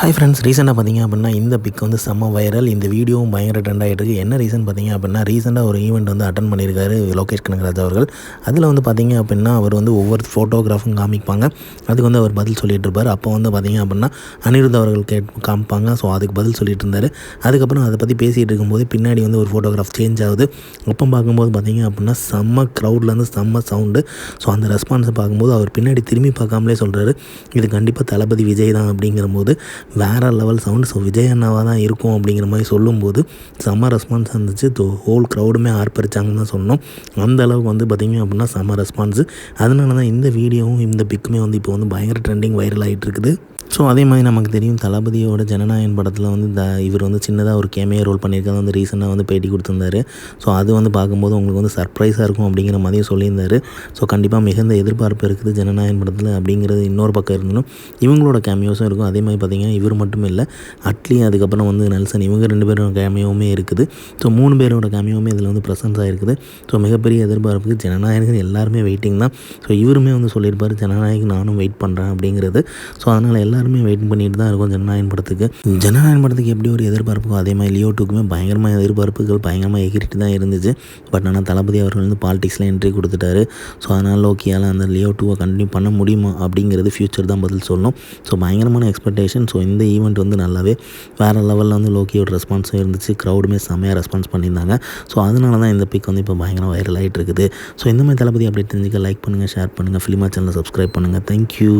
Hi friends ரீசெண்டாக பார்த்தீங்க அப்படின்னா இந்த பிக் வந்து செம்ம வைரல் இந்த வீடியோவும் பயங்கர ட்ரெண்ட் ஆகிட்டு என்ன ரீசன் பார்த்தீங்க அப்படின்னா ரீசெண்டாக ஒரு ஈவெண்ட் வந்து அட்டன் பண்ணியிருக்காரு லோகேஷ் கனகராஜ் அவர்கள். அதில் வந்து பார்த்தீங்க அப்படின்னா அவர் வந்து ஒவ்வொரு ஃபோட்டோகிராஃபும் காமிப்பாங்க. அதுக்கு வந்து அவர் பதில் சொல்லிட்டு இருப்பார். அப்போ வந்து பார்த்தீங்க அப்படின்னா அனிருத் அவர்கள் கேட் காமிப்பாங்க. ஸோ அதுக்கு பதில் சொல்லிட்டு இருந்தார். அதுக்கப்புறம் அதை பற்றி பேசிகிட்டு இருக்கும்போது பின்னாடி வந்து ஒரு ஃபோட்டோகிராஃப் சேஞ்ச் ஆகுது. அப்போ பார்க்கும்போது பார்த்தீங்க அப்படின்னா செம்ம க்ரௌட்லேருந்து செம்ம சவுண்டு ஸோ அந்த ரெஸ்பான்ஸை பார்க்கும்போது அவர் பின்னாடி திரும்பி பார்க்காமலே சொல்கிறாரு இது கண்டிப்பாக தளபதி விஜய் தான் அப்படிங்கிற போது வேறு லெவல் சவுண்ட் ஸோ விஜய் அண்ணாவாக தான் இருக்கும் அப்படிங்கிற மாதிரி சொல்லும்போது செம்ம ரெஸ்பான்ஸ் இருந்துச்சு. தோ ஹோல் க்ரௌடுமே ஆர்ப்பரிச்சாங்கன்னு தான் சொன்னோம். அந்த அளவுக்கு வந்து பார்த்திங்க அப்படின்னா செம்ம ரெஸ்பான்ஸு அதனால தான் இந்த வீடியோவும் இந்த பிக்குமே வந்து இப்போ வந்து பயங்கர ட்ரெண்டிங் வைரல் ஆகிட்டு இருக்குது. ஸோ அதே மாதிரி நமக்கு தெரியும் தளபதியோட ஜனநாயகன் படத்தில் வந்து த இவர் வந்து சின்னதாக ஒரு கேமியா ரோல் பண்ணியிருக்காங்க வந்து ரீசெண்டாக வந்து பேட்டி கொடுத்துருந்தாரு. ஸோ அது வந்து பார்க்கும்போது உங்களுக்கு வந்து சர்ப்ரைஸாக இருக்கும் அப்படிங்கிற மாதிரியும் சொல்லியிருந்தார். ஸோ கண்டிப்பாக மிகுந்த எதிர்பார்ப்பு இருக்குது ஜனநாயகன் படத்தில் அப்படிங்கிறது இன்னொரு பக்கம் இருந்தாலும் இவங்களோட கேமியோஸும் இருக்கும். அதே மாதிரி பார்த்திங்கன்னா இவர் மட்டும் இல்லை அட்லி அதுக்கப்புறம் வந்து நெல்சன் இவங்க ரெண்டு பேரோட கேமியோவுமே இருக்குது. ஸோ மூணு பேரோட கேமியோவுமே இதில் வந்து ப்ரெசன்ஸ் ஆகிருக்குது ஸோ மிகப்பெரிய எதிர்பார்ப்புக்கு ஜனநாயகன் எல்லாருமே வெயிட்டிங் தான். ஸோ இவருமே வந்து சொல்லியிருப்பார் ஜனநாயகம் நானும் வெயிட் பண்ணுறேன் அப்படிங்கிறது. ஸோ அதனால் எல்லாருமே வெயிட் பண்ணிட்டு தான் இருக்கும் ஜனநாயகன் படத்துக்கு ஜனநாயகன் படத்துக்கு எப்படி ஒரு எதிர்பார்ப்புக்கும் அதே மாதிரி லியோ டூக்குமே பயங்கரமாக எதிர்பார்ப்புகள் பயங்கரமாக எகிரிட்டு தான் இருந்துச்சு. பட் ஆனால் தளபதி அவர்கள் வந்து பாலிடிக்ஸில் என்ட்ரி கொடுத்துட்டாரு. ஸோ அதனால் லோக்கியால் அந்த லியோ டூவை கண்டினியூ பண்ண முடியுமா அப்படிங்கிறது ஃப்யூச்சர் தான் பதில் சொல்லணும். ஸோ பயங்கரமான எக்ஸ்பெக்டேஷன் ஸோ இந்த ஈவெண்ட் வந்து நல்லாவே வேறு லெவலில் வந்து லோக்கியோட ரெஸ்பான்ஸும் இருந்துச்சு. க்ரௌடுமே செம்மையாக ரெஸ்பான்ஸ் பண்ணியிருந்தாங்க. ஸோ அதனால தான் இந்த பிக் வந்து இப்போ பயங்கரம் வைரல் ஆகிட்டு இருக்குது. ஸோ இந்த மாதிரி தளபதி அப்படி தெரிஞ்சுக்க லைக் பண்ணுங்கள் ஷேர் பண்ணுங்கள் ஃபிலிமா சேனலை சப்ஸ்கிரைப் பண்ணுங்கள் தேங்க்யூ